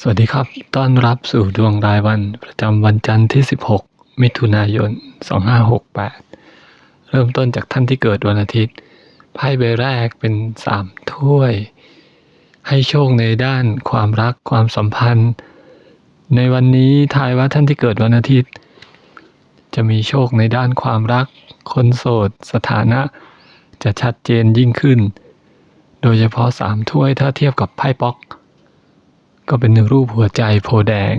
สวัสดีครับ ต้อนรับสู่ดวงรายวันประจำวันจันทร์ที่ 16 มิถุนายน 2568 เริ่มต้นจากท่านที่เกิดวันอาทิตย์ ไพ่ใบแรกเป็น 3 ถ้วย ให้โชคในด้านความรักความสัมพันธ์ ในวันนี้ทายว่าท่านที่เกิดวันอาทิตย์ จะมีโชคในด้านความรัก คนโสด สถานะ จะชัดเจนยิ่งขึ้น โดยเฉพาะสามถ้วยถ้าเทียบกับไพ่ป๊อก ก็เป็นรูปหัวใจโพแดง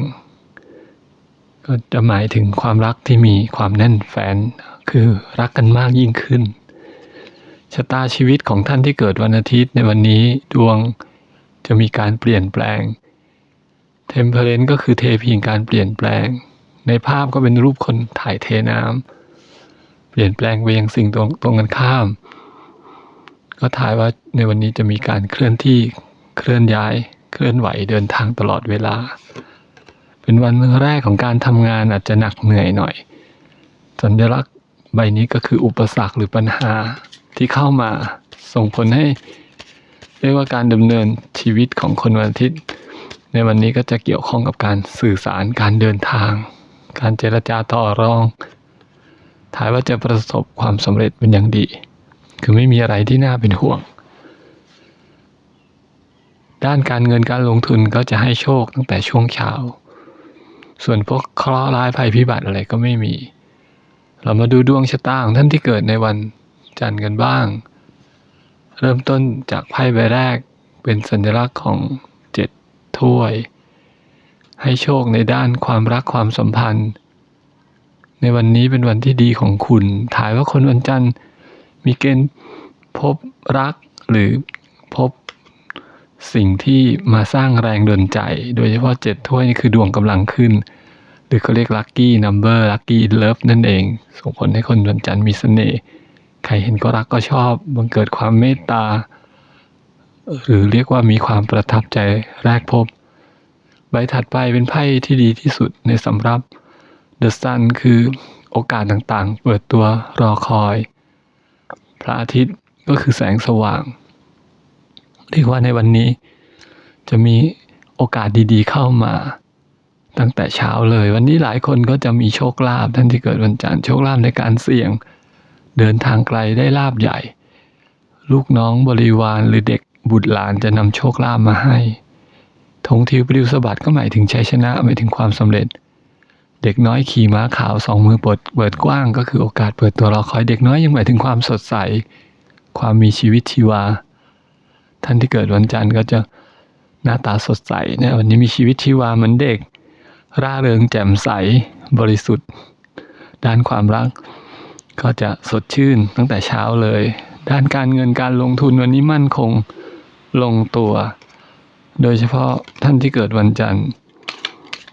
ก็จะหมายถึงความรักที่มีความแน่นแฟนคือรักกันมากยิ่งขึ้นชะตาชีวิตของท่านที่เกิดวันอาทิตย์ในวันนี้ดวงจะมีการเปลี่ยนแปลงเทมเพลนก็คือเทพีงการเปลี่ยนแปลง ในภาพก็เป็นรูปคนถ่ายเทน้ำเปลี่ยนแปลงไปยังสิ่งตรงตรงกันข้าม ก็ถ่ายว่าในวันนี้จะมีการเคลื่อนที่เคลื่อนย้าย เคลื่อนไหวเดินทางตลอดเวลา เป็นวันแรกของการทำงานอาจจะหนักเหนื่อยหน่อย สัญลักษณ์ใบนี้ก็คืออุปสรรคหรือปัญหาที่เข้ามาส่งผลให้ เรียกว่าการดำเนินชีวิตของคนวันอาทิตย์ ในวันนี้ก็จะเกี่ยวข้องกับการสื่อสารการเดินทาง การเจรจาต่อรองถ่ายว่าจะประสบความสำเร็จเป็นอย่างดี คือไม่มีอะไรที่น่าเป็นห่วง ด้านการเงินการลงทุนก็จะให้โชคตั้งแต่ช่วงเช้า ส่วนพวกเคราะห์ร้ายภัยพิบัติอะไรก็ไม่มี เรามาดูดวงชะตาของท่านที่เกิดในวันจันทร์กันบ้าง เริ่มต้นจากไพ่ใบแรกเป็นสัญลักษณ์ของเจ็ดถ้วย ให้โชคในด้านความรักความสัมพันธ์ ในวันนี้เป็นวันที่ดีของคุณ ถ่ายว่าคนวันจันทร์มีเกณฑ์พบรักหรือพบ สิ่งที่มาสร้างแรงดลใจ โดยเฉพาะเจ็ดถ้วยนี่คือดวงกำลังขึ้น หรือเขาเรียกลัคกี้นัมเบอร์ลัคกี้เลิฟนั่นเอง ส่งผลให้คนวันจันทร์มีเสน่ห์ใครเห็นก็รักก็ชอบบังเกิดความเมตตา หรือเรียกว่ามีความประทับใจแรกพบ ใบถัดไปเป็นไพ่ที่ดีที่สุดในสำรับ The Sun คือโอกาสต่างๆ เปิดตัวรอคอย พระอาทิตย์ก็คือแสงสว่าง เรียกว่าในวันนี้ จะมีโอกาสดีๆเข้ามาตั้งแต่เช้าเลย วันนี้หลายคนก็จะมีโชคลาภท่านที่เกิดวันจันทร์โชคลาภในการเสี่ยง เดินทางไกลได้ลาบใหญ่ ลูกน้องบริวารหรือเด็กบุตรหลานจะนำโชคลาภมาให้ธงทิวปลิวสะบัดก็หมายถึงชัยชนะหมายถึงความสำเร็จ เด็กน้อยขี่ม้าขาวสองมือเปิดเปิดกว้าง ก็คือโอกาสเปิดตัวรอคอยเด็กน้อยยังหมายถึงความสดใส ความมีชีวิตชีวา ท่านที่เกิดวันจันทร์ก็จะหน้าตาสดใสนะวันนี้มีชีวิตชีวาเหมือนเด็ก ร่าเริงแจ่มใสบริสุทธิ์ ด้านความรัก ก็จะสดชื่นตั้งแต่เช้าเลย ด้านการเงินการลงทุนวันนี้มั่นคงลงตัว โดยเฉพาะท่านที่เกิดวันจันทร์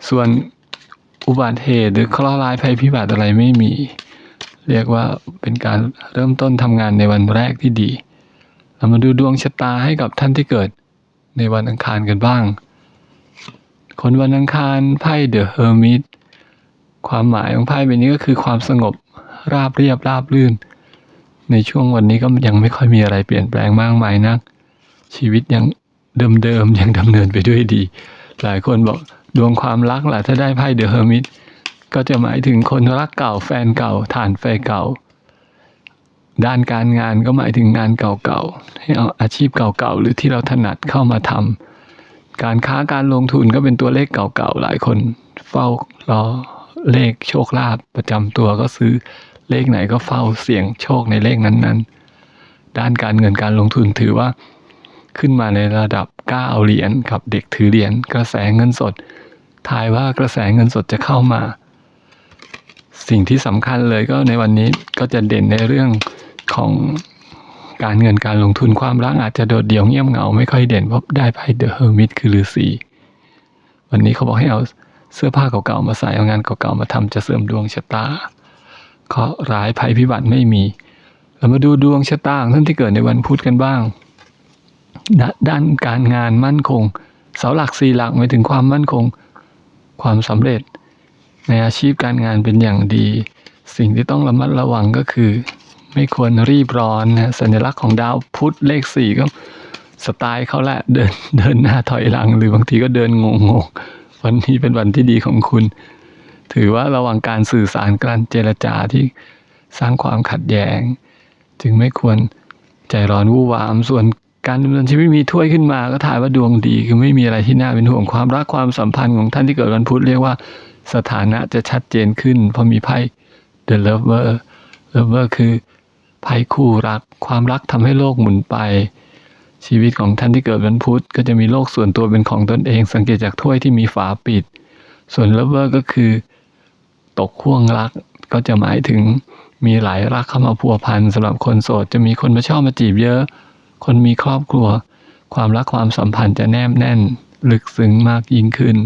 ส่วนอุบัติเหตุหรือเคราะห์ร้ายภัยพิบัติอะไรไม่มี เรียกว่าเป็นการเริ่มต้นทำงานในวันแรกที่ดี เรามาดูดวงชะตาให้กับท่านที่เกิดในวันอังคารกันบ้าง คนวันอังคารไพ่เดอะเฮอร์มิตความหมายของไพ่ใบนี้ก็คือความสงบราบเรียบราบรื่น ในช่วงวันนี้ก็ยังไม่ค่อยมีอะไรเปลี่ยนแปลงมากมายนัก ชีวิตยังเดิมๆยังดำเนินไปด้วยดี หลายคนบอกดวงความรักแหละถ้าได้ไพ่เดอะเฮอร์มิตก็จะหมายถึงคนรักเก่าแฟนเก่าฐานไฟเก่า ด้านการงานก็หมายถึงงานเก่าๆ ให้เอาอาชีพเก่าๆ หรือที่เราถนัดเข้ามาทำ การค้าการลงทุนก็เป็นตัวเลขเก่าๆ หลายคนเฝ้ารอเลขโชคลาภประจำตัวก็ซื้อเลขไหนก็เฝ้าเสี่ยงโชคในเลขนั้นๆ ด้านการเงินการลงทุนถือว่า ขึ้นมาในระดับ9เหรียญกับเด็กถือเหรียญกระแสเงินสดทายว่ากระแสเงินสดจะเข้ามา สิ่งที่สำคัญเลยก็ในวันนี้ก็จะเด่นในเรื่อง ของการเงินการลงทุนความรักอาจจะโดดเดี่ยวเงียบเหงาไม่ค่อยเด่นเพราะได้ไพ่เดอะเฮอร์มิตคือฤาษีวันนี้เขาบอกให้เอาเสื้อผ้าเก่าๆมาใส่เอางานเก่าๆมาทำจะเสริมดวงชะตาเคราะห์ร้ายภัยพิบัติไม่มี เรามาดูดวงชะตาของท่านที่เกิดในวันพุธกันบ้างดด้านการงานมั่นคง เสาหลักสี่หลักหมายถึงความมั่นคง ความสำเร็จ ในอาชีพการงานเป็นอย่างดี สิ่งที่ต้องระมัดระวังก็คือ ไม่ควรรีบร้อนนะสัญลักษณ์ของดาวพุธเลขสี่ก็สไตล์เขาแหละเดินเดินหน้าถอยหลังหรือบางทีก็เดินงงๆวันนี้เป็นวันที่ดีของคุณ ถือว่าระหว่างการสื่อสารการเจรจาที่สร้างความขัดแย้ง จึงไม่ควรใจร้อนวู่วาม ส่วนการดำเนินชีวิตมีถ้วยขึ้นมาก็ถ่ายว่าดวงดี คือไม่มีอะไรที่น่าเป็นห่วงความรักความสัมพันธ์ของท่านที่เกิดวันพุธเรียกว่าสถานะจะชัดเจนขึ้น เพราะมีไพ่ The Lover Lover คือ ไพ่คู่รัก ความรักทำให้โลกหมุนไป ชีวิตของท่านที่เกิดวันพุธก็จะมีโลกส่วนตัวเป็นของตนเอง สังเกตจากถ้วยที่มีฝาปิด ส่วน Lover ก็คือ ตกข่วงรักก็จะหมายถึงมีหลายรักเข้ามาพัวพันสำหรับคนโสดจะมีคนมาชอบมาจีบเยอะ คนมีครอบครัว ความรักความสัมพันธ์จะแนบแน่น ลึกซึ้งมากยิ่งขึ้น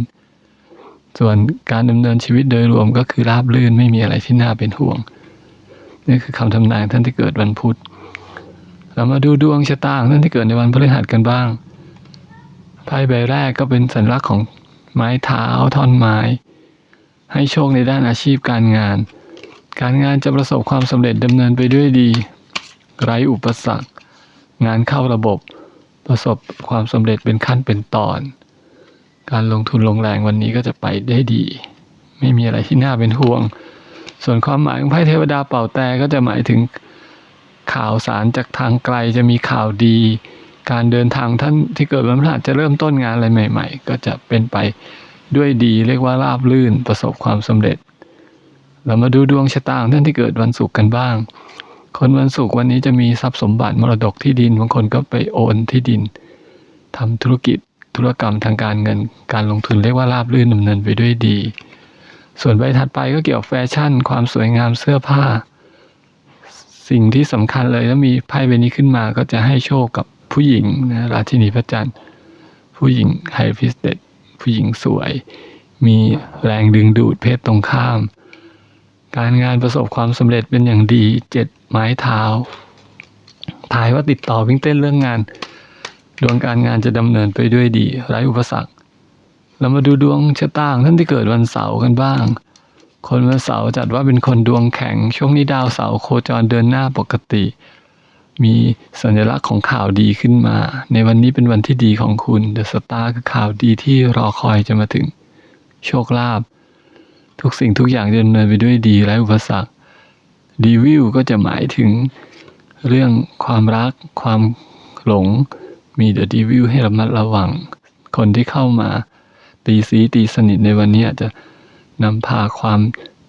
ส่วนการดำเนินชีวิตโดยรวมก็คือราบรื่นไม่มีอะไรที่น่าเป็นห่วง นี่คือคำทำนายท่านที่เกิดวันพุธ เรามาดูดวงชะตาของท่านที่เกิดในวันพฤหัสกันบ้าง ไพ่ใบแรกก็เป็นสัญลักษณ์ของไม้เท้าท่อนไม้ ให้โชคในด้านอาชีพการงาน การงานจะประสบความสำเร็จดำเนินไปด้วยดี ไร้อุปสรรค งานเข้าระบบ ประสบความสำเร็จเป็นขั้นเป็นตอน การลงทุนลงแรงวันนี้ก็จะไปได้ดี ไม่มีอะไรที่น่าเป็นห่วง ส่วนความหมายของไพ่เทวดาเป่าแต่ก็จะหมายถึงข่าวสารจากทางไกลจะมีข่าวดี การเดินทางท่านที่เกิดวันพฤหัสจะเริ่มต้นงานอะไรใหม่ ๆ ก็จะเป็นไปด้วยดีเรียกว่าราบรื่นประสบความสำเร็จ เรามาดูดวงชะตาของท่านที่เกิดวันศุกร์กันบ้าง คนวันศุกร์วันนี้จะมีทรัพย์สมบัติมรดกที่ดินบางคนก็ไปโอนที่ดินทำธุรกิจธุรกรรมทางการเงิน การลงทุนเรียกว่าราบรื่นดำเนินไปด้วยดี ส่วนใบถัดไปก็เกี่ยวกับแฟชั่น ความสวยงามเสื้อผ้า สิ่งที่สำคัญเลยถ้ามีไพ่ใบนี้ขึ้นมาก็จะให้โชคกับผู้หญิงนะราชินีพระจันทร์ ผู้หญิงไฮพิสเตดผู้หญิงสวย มีแรงดึงดูดเพศตรงข้าม การงานประสบความสำเร็จเป็นอย่างดีเจ็ดไม้เท้าทายว่าติดต่อวิ่งเต้นเรื่องงาน ดวงการงานจะดำเนินไปด้วยดีไร้อุปสรรค เรามาดูดวงชะตาของท่านที่เกิดวันเสาร์กันบ้าง คนวันเสาร์จัดว่าเป็นคนดวงแข็ง ช่วงนี้ดาวเสาร์โคจรเดินหน้าปกติ มีสัญลักษณ์ของข่าวดีขึ้นมา ในวันนี้เป็นวันที่ดีของคุณเดอะสตาร์คือข่าวดีที่รอคอยจะมาถึง โชคลาภทุกสิ่งทุกอย่างจะดำเนินไปด้วยดีไร้อุปสรรคดีวิวก็จะหมายถึงเรื่องความรักความหลงมีเดอะดีวิวให้ระมัดระวัง คนที่เข้ามา ตีสีตีสนิทในวันนี้อาจจะนำพาความ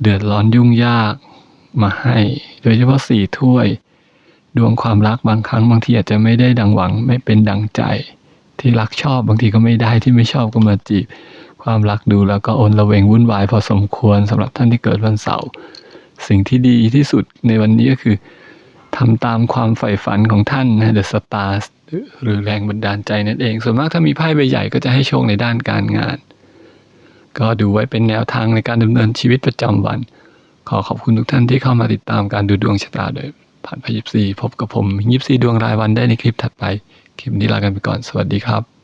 เดือดร้อนยุ่งยากมาให้ โดยเฉพาะสี่ถ้วย ดวงความรักบางครั้งบางทีอาจจะไม่ได้ดังหวังไม่เป็นดังใจ ที่รักชอบบางทีก็ไม่ได้ที่ไม่ชอบก็มาจีบ ความรักดูแล้วก็โอนระเวงวุ่นวายพอสมควรสำหรับท่านที่เกิดวันเสาร์สิ่งที่ดีที่สุดในวันนี้ก็คือ ทำตามความใฝ่ฝันของท่านนะ The Stars หรือแรงบันดาลใจนั่นเอง ส่วนมากถ้ามีไพ่ใบใหญ่ก็จะให้โชคในด้านการงาน ก็ดูไว้เป็นแนวทางในการดำเนินชีวิตประจำวัน ขอขอบคุณทุกท่านที่เข้ามาติดตามการดูดวงชะตาโดยผ่านพยิบซีพบกับผมยิบซีดวงรายวันได้ในคลิปถัดไป คลิปนี้ลากันไปก่อน สวัสดีครับ